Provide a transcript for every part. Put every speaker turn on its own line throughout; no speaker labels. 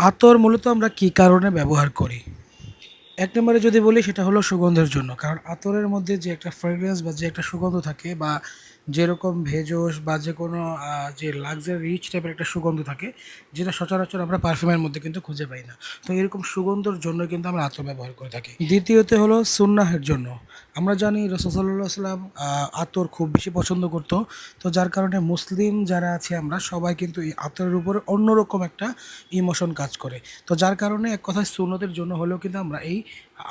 আতর মূলত আমরা কী কারণে ব্যবহার করি? এক নম্বরে যদি বলি, সেটা হলো সুগন্ধের জন্য। কারণ আতরের মধ্যে যে একটা ফ্রেগরেন্স বা যে একটা সুগন্ধ থাকে বা যেরকম ভেজস বা যে কোনো যে লাক্সারি রিচ টাইপের একটা সুগন্ধ থাকে, যেটা সচরাচর আমরা পারফিউমের মধ্যে কিন্তু খুঁজে পাই না। তো এরকম সুগন্ধর জন্য কিন্তু আমরা আতর ব্যবহার করে থাকি। দ্বিতীয়ত হলো সুন্নাহের জন্য। আমরা জানি রসদাল্লাহ সাল্লাম আতর খুব বেশি পছন্দ করতো। তো যার কারণে মুসলিম যারা আছে আমরা, সবাই কিন্তু এই আতরের উপরে অন্যরকম একটা ইমোশন কাজ করে। তো যার কারণে এক কথায় সুন্নতের জন্য হলেও কিন্তু আমরা এই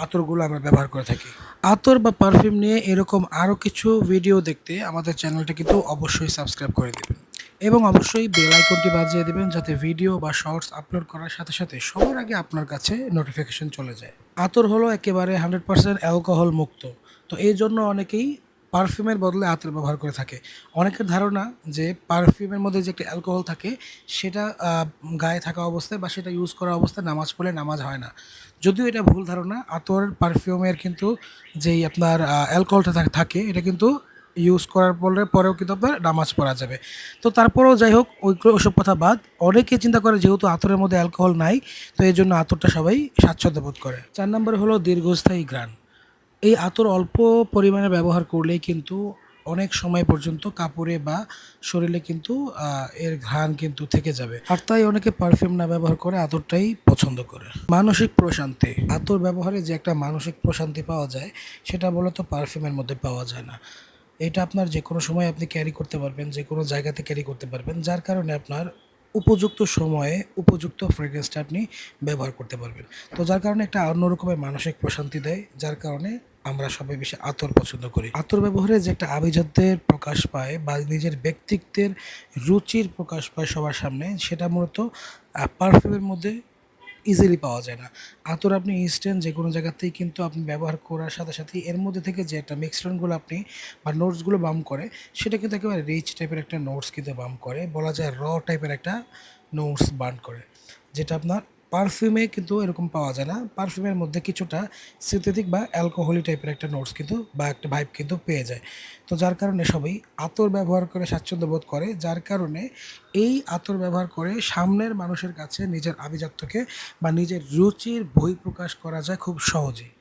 আতরগুলো আমরা ব্যবহার করে থাকি। আতর বা পারফিউম নিয়ে এরকম আরও কিছু ভিডিও দেখতে আমাদের চ্যানেলটা কিন্তু অবশ্যই সাবস্ক্রাইব করে দেবেন। এবং অবশ্যই বেল আইকনটি বাজিয়ে দেবেন যাতে ভিডিও বা শর্টস আপলোড করার সাথে সাথে সবার আগে আপনার কাছে নোটিফিকেশন চলে যায়। আতর হলো একেবারে হান্ড্রেড পার্সেন্ট অ্যালকোহল মুক্ত। তো এই জন্য অনেকেই পারফিউমের বদলে আতর ব্যবহার করে থাকে। অনেকের ধারণা যে পারফিউমের মধ্যে যে একটা অ্যালকোহল থাকে, সেটা গায়ে থাকা অবস্থায় বা সেটা ইউজ করা অবস্থায় নামাজ পড়লে নামাজ হয় না। যদিও এটা ভুল ধারণা, আতর পারফিউমের কিন্তু যেই আপনার অ্যালকোহলটা থাকে, এটা কিন্তু ইউজ করার পরে পরেও কিন্তু আপনার নামাজ পড়া যাবে। তো তারপরেও যাই হোক, ওই ওসব কথা বাদ। অনেকে চিন্তা করে যেহেতু আতরের মধ্যে অ্যালকোহল নাই, তো এই জন্য আতরটা সবাই স্বাচ্ছন্দ্য বোধ করে। চার নম্বর হলো দীর্ঘস্থায়ী গ্রান এই আতর অল্প পরিমাণে ব্যবহার করলেই কিন্তু অনেক সময় পর্যন্ত কাপড়ে বা শরীরে কিন্তু এর ঘ্রাণ কিন্তু থেকে যাবে। আর তাই অনেকে পারফিউম না ব্যবহার করে আতরটাই পছন্দ করে। মানসিক প্রশান্তি। আতর ব্যবহারে যে একটা মানসিক প্রশান্তি পাওয়া যায়, সেটা মূলত পারফিউমের মধ্যে পাওয়া যায় না। এটা আপনার যে কোনো সময় আপনি ক্যারি করতে পারবেন যে কোনো জায়গাতে ক্যারি করতে পারবেন, যার কারণে আপনার উপযুক্ত সময়ে উপযুক্ত ফ্রেগ্রেন্সটা আপনি ব্যবহার করতে পারবেন। তো যার কারণে একটা অন্যরকমের মানসিক প্রশান্তি দেয়, যার কারণে আমরা সবাই বেশি আতর পছন্দ করি। আতর ব্যবহারে যে একটা আভিজাত্যের প্রকাশ পায় বা নিজের ব্যক্তিত্বের রুচির প্রকাশ পায় সবার সামনে, সেটা মূলত পারফিউমের মধ্যে ইজিলি পাওয়া যায় না। আতর আপনি ইনস্ট্যান্ট যে কোনো জায়গাতেই কিন্তু আপনি ব্যবহার করার সাথে সাথে এর মধ্যে থেকে যে একটা মিক্সটনগুলো আপনি বা নোটসগুলো বাম করে, সেটা কিন্তু একেবারে রিচ টাইপের একটা নোটস কিন্তু বাম করে, বলা যায় র টাইপের একটা নোটস বার্ন করে, যেটা আপনার পারফিউমে কিন্তু এরকম পাওয়া যায় না। পারফিউমের মধ্যে কিছুটা সিনথেটিক বা অ্যালকোহলি টাইপের একটা নোটস কিন্তু বা একটা ভাইব কিন্তু পেয়ে যায়। তো যার কারণে সবাই আতর ব্যবহার করে স্বাচ্ছন্দ্য বোধ করে। যার কারণে এই আতর ব্যবহার করে সামনের মানুষের কাছে নিজের আভিজাত্যকে বা নিজের রুচির বই প্রকাশ করা যায় খুব সহজেই।